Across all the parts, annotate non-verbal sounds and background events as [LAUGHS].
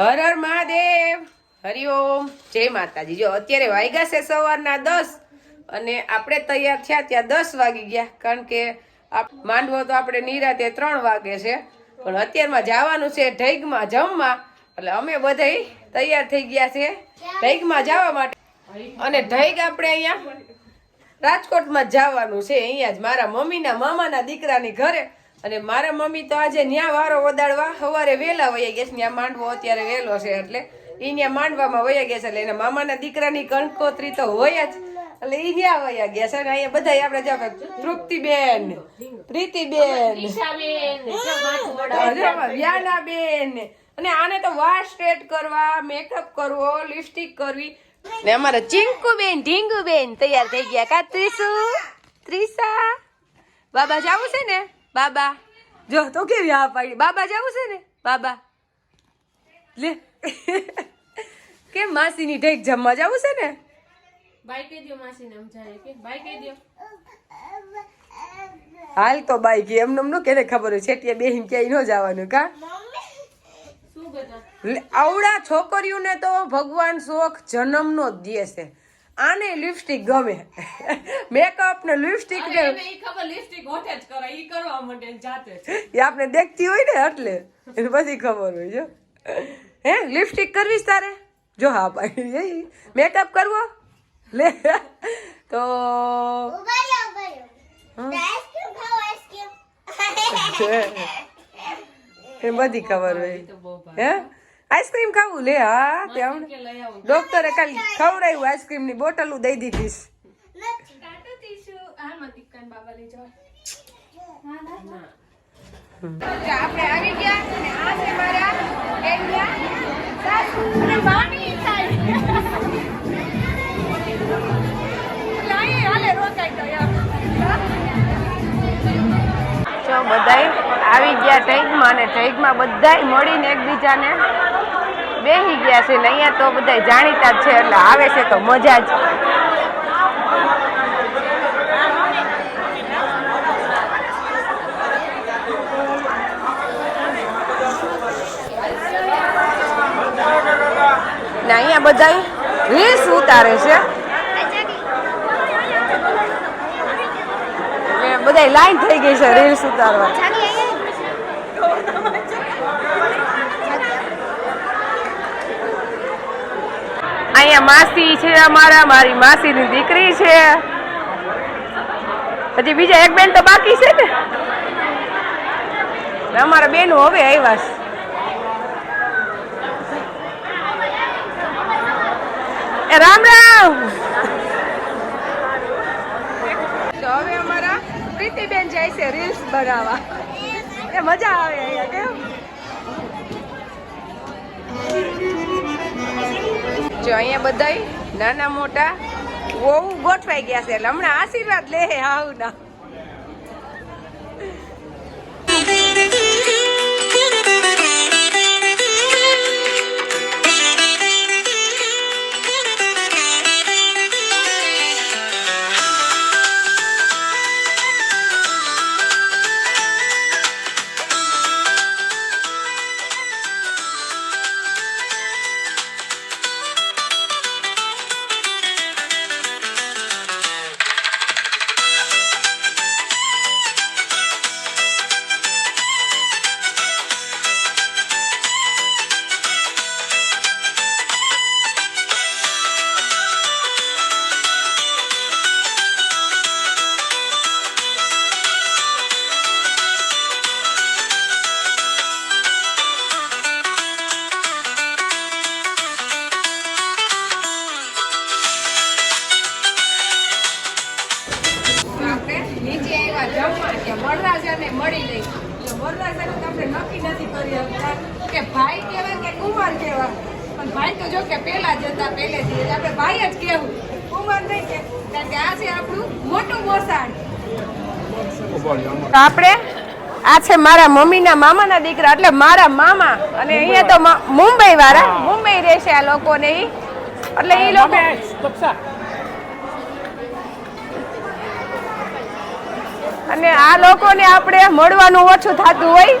હર હર મહાદેવ. હરિઓમ જય માતાજી. જો, અત્યારે વાગ્યા છે સવારના દસ અને આપણે તૈયાર થયા ત્યાં દસ વાગી ગયા. કારણ કે માંડવો તો આપણે નિરાતે ત્રણ વાગે છે. પણ અત્યારમાં જવાનું છે ઢૈગમાં જમવા. એટલે અમે બધાય તૈયાર થઈ ગયા છે ઢૈગમાં જવા માટે. અને ઢૈગ આપણે અહીંયા રાજકોટમાં જવાનું છે. અહીંયા જ મારા મમ્મીના મામાના દીકરાની ઘરે. અને મારા મમ્મી તો આજે ન્યા વારો વદાડવા સવારે વહેલા વયા ગયા છે. ત્યાં માંડવો અત્યારે વહેલો છે એટલે ઈ ન્યા માંડવામાં વયા ગયા છે એટલે એના મામાના દીકરાની કંકોત્રી તો હોય જ. એટલે ઈ ન્યા વયા ગયા છે અને અહીંયા બધા આપણે જાવ તૃપ્તિબેન પ્રીતિબેન વ્યાનાબેન. અને આને તો વાળ સ્ટ્રેટ કરવા મેકઅપ કરવો લિપસ્ટિક કરવી. ને અમારા ચિંકુબેન ઢીંગુબેન તૈયાર થઈ ગયા. કા ત્રીસુ? ત્રીસા? બાબા જાવું છે ને? બાબા જો તો કેવી હા પાડી? બાબા જાવું છે ને? બાબા લે. કેમ માસીની ઢેક જમવા જવું છે ને? બાઈ કહી દ્યો માસીને સમજાય કે. બાઈ કહી દો હાલ તો બાઈ કે એમ નમનો કેને ખબર હોય છેટીએ બેહીન ક્યાંય ન જવાનું કા? આવડા છોકરીઓને તો ભગવાન શોખ જન્મનો જ દે છે. આને લિપસ્ટિક ગમે. મેકઅપ ને લિપસ્ટિક ને ખબર લિપસ્ટિક હોઠે જ કરે ઈ કરવા માટે જાતે એ આપણે દેખતી હોય ને એટલે. એને બધી ખબર હોય જો. હે લિપસ્ટિક કરવીશ તારે? જો હા પાડી મેકઅપ કરવો? લે. તો [LAUGHS] એ બધી ખબર હોય. હે? આઈસ્ક્રીમ ખાવું? લે હા તે હમણાં ડોક્ટરે ખાલી ખવડાવ્યું આઈસ્ક્રીમની બોટલ દઈ દીધીશ આપણે આવી ગયા અને આ છે મારા એન્ડિયા સાસુ અને મામી સાઈ લાઈ હાલે રોકાઈ તો યાર. જો બધાય આવી ગયા ટેગમાં અને ટેગમાં બધાય મળીને એકબીજાને બેહી ગયા છે ને અહીંયા તો બધાય જાણીતા છે, એટલે આવે છે તો મજા જ. ને અહીંયા બધાય રીસ ઉતારે છે. ને બધાય લાઈન થઈ ગઈ છે રીલ્સ ઉતારવા અહીંયા માસી છે અમારા, મારી માસીની દીકરી છે. હજી બીજા એક બેન તો બાકી છે ને? ને અમારા બેન હવે આવ્યા છે. રામ રામ તો હવે અમારા પ્રીતિબેન જાય છે બનાવવા. એ મજા આવે અહીંયા, કેમ? જો અહીંયા બધાય નાના મોટા બહુ ગોઠવાઈ ગયા છે, એટલે હમણાં આશીર્વાદ લે હાવ ના વરરાજાને આપણે નક્કી નથી કરી શકતા કે ભાઈ કહેવાય કે કુમાર કહેવાય. પણ ભાઈ તો જો કે પહેલા જ હતા પહેલેથી એટલે આપણે ભાઈ જ કહેવું. કુમાર નહીં કે કારણ કે આ છે આપણું મોટું મોસાણ આપણે આ છે મારા મમ્મીના મામાના દીકરા એટલે મારા મામા. અને અહીંયા તો મુંબઈ વાળા. મુંબઈ રહેશે આ લોકોને એટલે એ લોકો અને આ લોકોને આપણે મળવાનું ઓછું થતું હોય.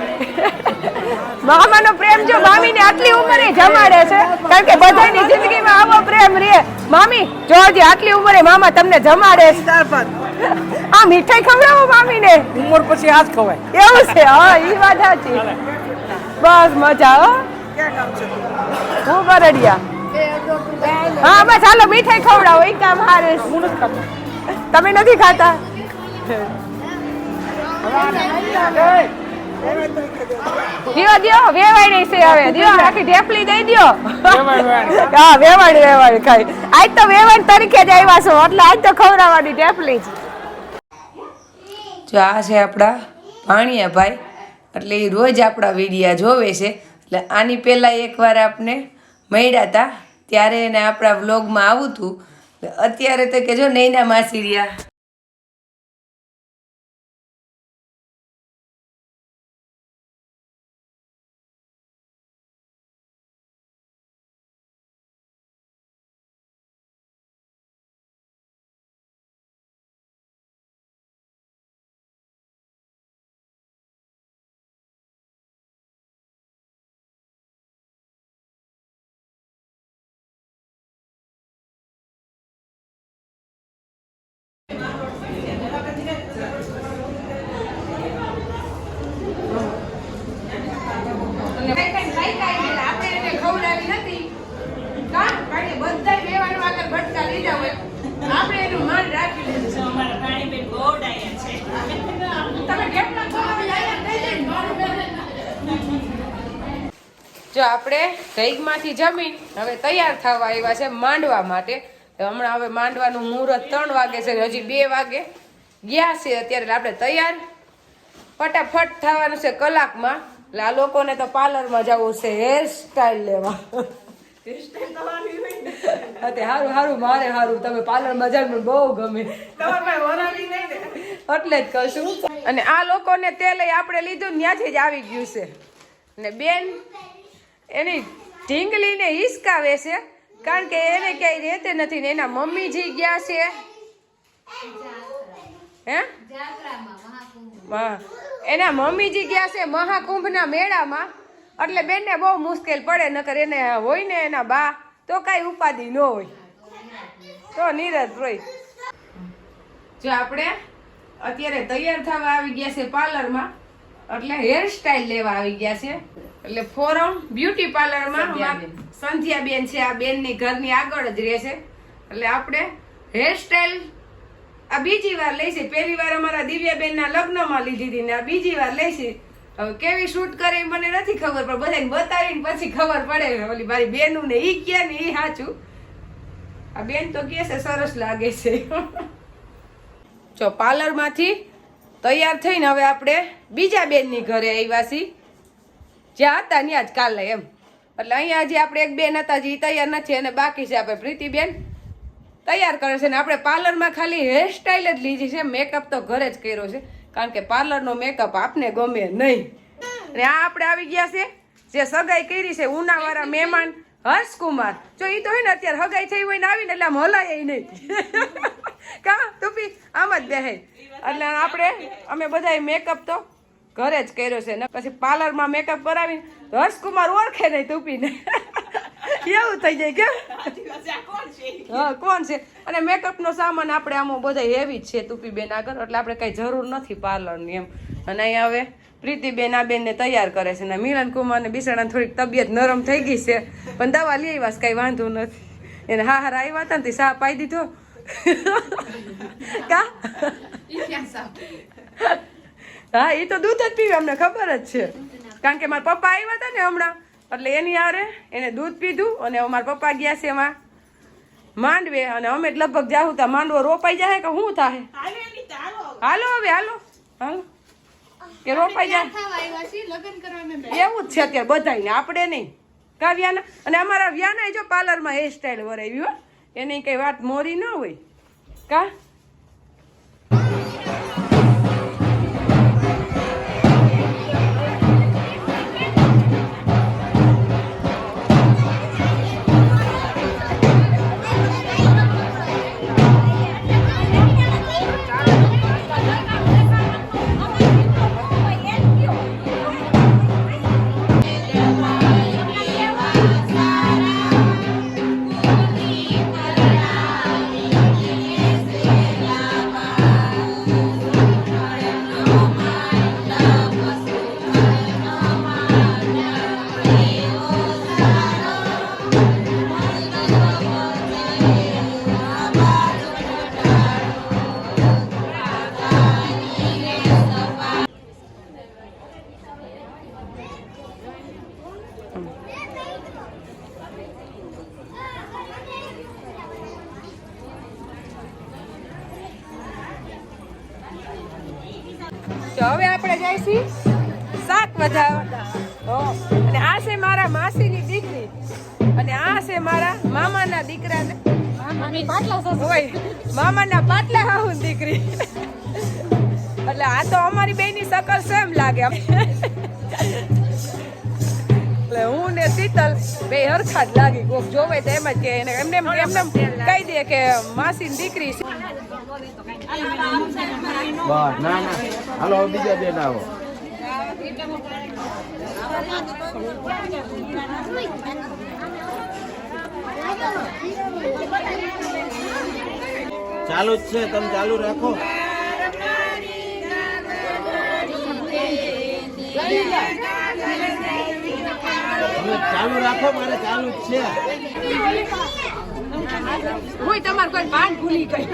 મામાનો પ્રેમ જો મામીને આટલી ઉંમરે જમાડે છે કારણ કે બધાની જિંદગીમાં આવો પ્રેમ રહે. મામી જો હજી આટલી ઉંમરે મામા તમને જમાડે. આ મીઠાઈ ખવડાવો મામીને ઉંમર પછી આ જ ખવાય. એવું છે? હા ઈ વાત સાચી. બસ મજા હો. હું બરડિયા હા બસ ચાલો મીઠાઈ ખવડાવો એ કામ હારે તમે નથી ખાતા? દિયો દિયો વેવાઈ નહીં છે હવે. દિયો આખી ઢેફલી દઈ દ્યો. હા વેવાડી વેવાડી ખાઈ. આજ તો વેવાડ તરીકે જ આવ્યા છો એટલે આજ તો ખવડાવવાની ઢેફલી જ. જો આ છે આપણા ભાણિયા ભાઈ એટલે એ રોજ આપણા વિડીયા જોવે છે. એટલે આની પહેલાં એકવાર આપણે મળ્યા હતા ત્યારે એને આપણા વ્લોગમાં આવું હતું અત્યારે તો કે જો નૈના માસી રહ્યા. આપણે એનું માન રાખી લીધું છે. તમે ઢેપલા ખવડાવી આયા જ આપણે જઈગમાંથી જમીન હવે તૈયાર થવા આવ્યા છે માંડવા માટે. તો હમણાં હવે માંડવાનું મુહૂર્ત ત્રણ વાગે છે હજી બે વાગે ગયા છે અત્યારે આપણે તૈયાર. ફટાફટ થવાનું છે કલાકમાં. એટલે આ લોકોને તો પાર્લરમાં જવું છે હેર સ્ટાઈલ લેવા. અતે હારું હારું મારે હારું. તમે પાર્લરમાં બજાર પણ બહુ ગમે. એટલે જ કહું અને આ લોકોને તે લઈ આપણે લીધું ત્યાંથી જ આવી ગયું છે. ને બેન એની ઢીંગલીને હિસકાવે છે કારણ કે એને ક્યાંય રહેતે નથી ને એના મમ્મીજી ગયા છે. હે? હા એના મમ્મીજી ગયા છે મહાકુંભના મેળામાં. એટલે બેનને બહુ મુશ્કેલ પડે નકર એને હોય ને એના બા તો કાંઈ ઉપાધિ ન હોય. તો નીરજ રોય જો આપણે અત્યારે તૈયાર થવા આવી ગયા છે પાર્લરમાં એટલે હેર સ્ટાઈલ લેવા આવી ગયા છે. એટલે ફોરમ બ્યુટી પાર્લરમાં સંધ્યા બેન છે આ બેનની ઘરની આગળ જ રહે છે. એટલે આપણે હેર સ્ટાઈલ આ બીજી વાર લઈશી પહેલી વાર અમારા દિવ્યાબેનના લગ્નમાં લીધી હતી ને આ બીજી વાર લઈશી હવે કેવી શૂટ કરે મને નથી ખબર, પણ બધાને બતાવીને પછી ખબર પડે ઓલી મારી બેનું ને ઈ કે ને ઈ સાચું આ બેન તો કે છે, સરસ લાગે છે. જો પાર્લરમાંથી તૈયાર થઈને હવે આપણે બીજા બેનની ઘરે આવ્યા છીએ. જ્યાં હતા, ત્યાં જ કાલે એમ. એટલે અહીંયા હજી આપણે એક બેન હતા જે તૈયાર નથી અને બાકી છે આપણે પ્રીતિબેન. તૈયાર કરે છે ને આપણે પાર્લરમાં ખાલી હેરસ્ટાઈલ જ લીધી છે. મેકઅપ તો ઘરે જ કર્યો છે. કારણ કે પાર્લરનો મેકઅપ આપને ગમે નહીં. અને આ આપણે આવી ગયા છે, જે સગાઈ કરી છે ઉનાવાળા મહેમાન હર્ષકુમાર. જો એ તો હોય ને અત્યારે હગાઈ થઈ હોય ને આવીને એટલે આમ હલાય નહીં. [LAUGHS] કા ટૂપી આમ જ બેહે. એટલે આપણે, અમે બધાય મેકઅપ તો ઘરે જ કર્યો છે. ને પછી પાર્લરમાં મેકઅપ કરાવીને હર્ષકુમાર ઓળખે નહીં ટૂપીને [LAUGHS] એવું થઈ જાય કે? હા, કોણ છે? અને મેકઅપનો સામાન આપણે આમાં બધા હેવી જ છે ટૂપી બેન આગળ, એટલે આપણે કઈ જરૂર નથી પાર્લરની એમ. અને અહીંયા હવે પ્રીતિબેન આ બેનને તૈયાર કરે છે. ને મિલન કુમારને બિસાડાને થોડીક તબિયત નરમ થઈ ગઈ છે. પણ દવા લઈ આવ્યા કઈ વાંધો નથી. એને હા હારા આવ્યા હતા ને તે પાઈ દીધો. કા? હા એ તો દૂધ જ પીવે અમને, ખબર જ છે. કારણ કે મારા પપ્પા આવ્યા હતા ને હમણાં. એટલે એની હારે એને દૂધ પીધું અને અમારા મારા પપ્પા ગયા છે એમાં માંડવે અને અમે લગભગ જાઉં ત્યાં માંડવો રોપાઈ જાય કે શું થાય હાલો હવે. હાલો હાલો. કે રોપાઈ જાય એવું જ છે અત્યારે બધાયને આપણે નહીં. કા વ્યાના અને અમારા વ્યાના જો પાર્લરમાં હેર સ્ટાઈલ વરાવી હો. એની કઈ વાત મોરી ન હોય. કા? જાય છે શાક વધારવા અને આ છે મારા માસીની દીકરી. અને આ છે મારા મામાના દીકરાને. મામાના પાટલા હાહુ દીકરી. એટલે આ તો અમારી બેની શકલ સેમ લાગે એટલે હું ને શીતલ બે હરખા જ લાગી. કોક જોવે તો એમ જ કે એને એમને એમને કહી દે કે માસીની દીકરી છે. બસ ના ના. હાલો બીજા બેન આવો. ચાલુ જ છે તમે ચાલુ રાખો. તમે ચાલુ રાખો, મારે ચાલુ જ છે. હું તમારે કોઈ ભાન ભૂલી ગઈ.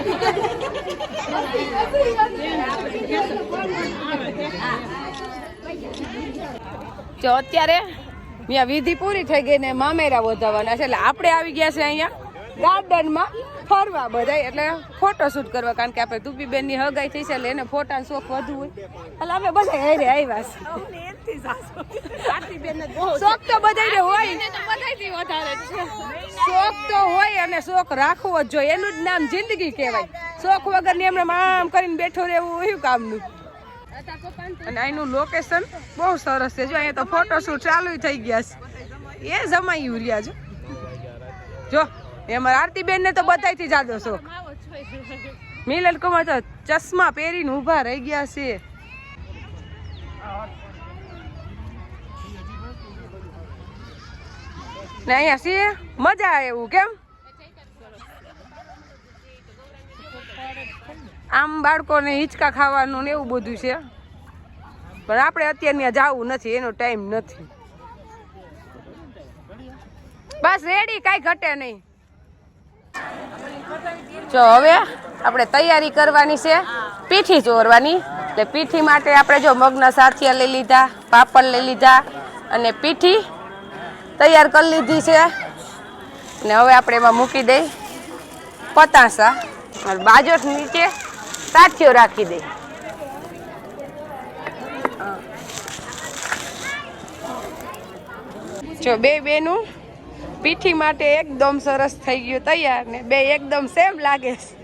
જો અત્યારે અહીંયા વિધિ પૂરી થઈ ગઈ ને મામેરા વધાવવાના છે. એટલે આપણે આવી ગયા છે અહીંયા ગાર્ડનમાં. ફરવા બધા એટલે ફોટોશૂટ કરવા કારણ કે આપણે તુપીબેનની હગાઈ થઈ છે એટલે એને ફોટા શોખ વધુ હોય. એટલે અમે બધા હેરે આવ્યા છે. શોખ [LAUGHS] તો બધાને હોય. શોખ તો હોય અને શોખ રાખવો જ જોઈએ. એનું જ નામ જિંદગી કહેવાય. શોખ વગરની એમને આમ કરીને બેઠો રહેવું એવું કામનું. અને અહીંનું લોકેશન બહુ સરસ છે. જો અહીંયા તો ફોટોશૂટ ચાલુ થઈ ગયા છે. એ જમાયું રહ્યા જો જો. એમાં આરતીબેન ને તો બધાયથી જાદો શોખ મિલન કુમાર તો ચશ્મા પહેરીને ઊભા રહી ગયા છે. ને અહીંયા છીએ? મજા આવે એવું કેમ? આમ બાળકોને હિંચકા ખાવાનું ને એવું બધું છે. પણ આપણે અત્યારે ત્યાં જવું નથી એનો ટાઈમ નથી. બસ રેડી કાંઈ ઘટે નહીં. જો હવે આપણે તૈયારી કરવાની છે. પીઠી ચોરવાની. એટલે પીઠી માટે આપણે જો મગના સાથિયા લઈ લીધા, પાપડ લઈ લીધા અને પીઠી તૈયાર કરી લીધી છે. અને હવે આપણે એમાં મૂકી દઈ પતાસા. બાજોટ નીચે સાથીઓ રાખી દઈ. જો બે બેનું પીઠી માટે એકદમ સરસ થઈ ગયું તૈયાર ને બે એકદમ સેમ લાગે છે.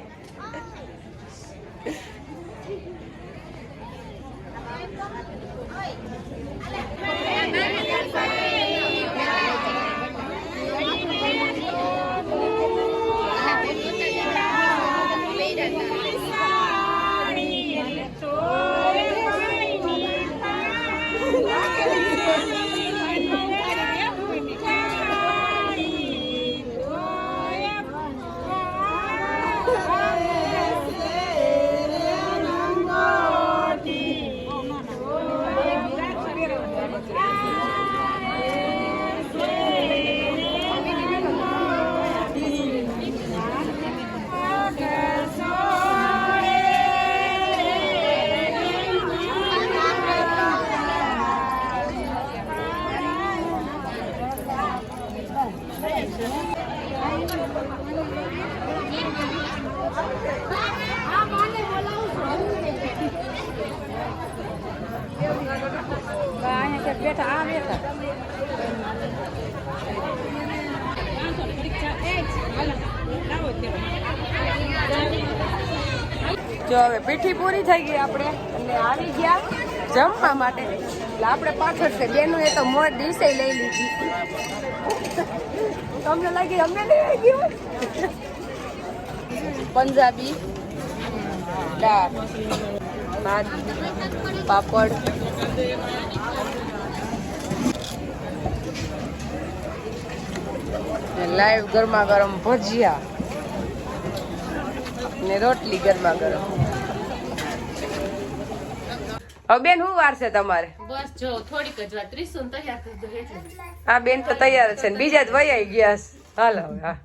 જો હવે પીઠી પૂરી થઈ ગઈ આપણે. અને આવી ગયા જમવા માટે. એટલે આપણે પાછળ છે. બેનું એ તો મોર દિવસે લઈ લીધી. તમને લાગી અમને લઈ આવી પંજાબી દાળ ભાત પાપડ. લાઈવ ગરમા ગરમ ભજીયા. ને રોટલી ગરમા ગરમ હવે બેન શું વાર છે તમારે? જો થોડીક જ વાર ત્રીસો તૈયાર થઈ ગયો આ બેન તો તૈયાર છે ને. બીજા જ વૈયાઈ ગયા હાલો હવે હા.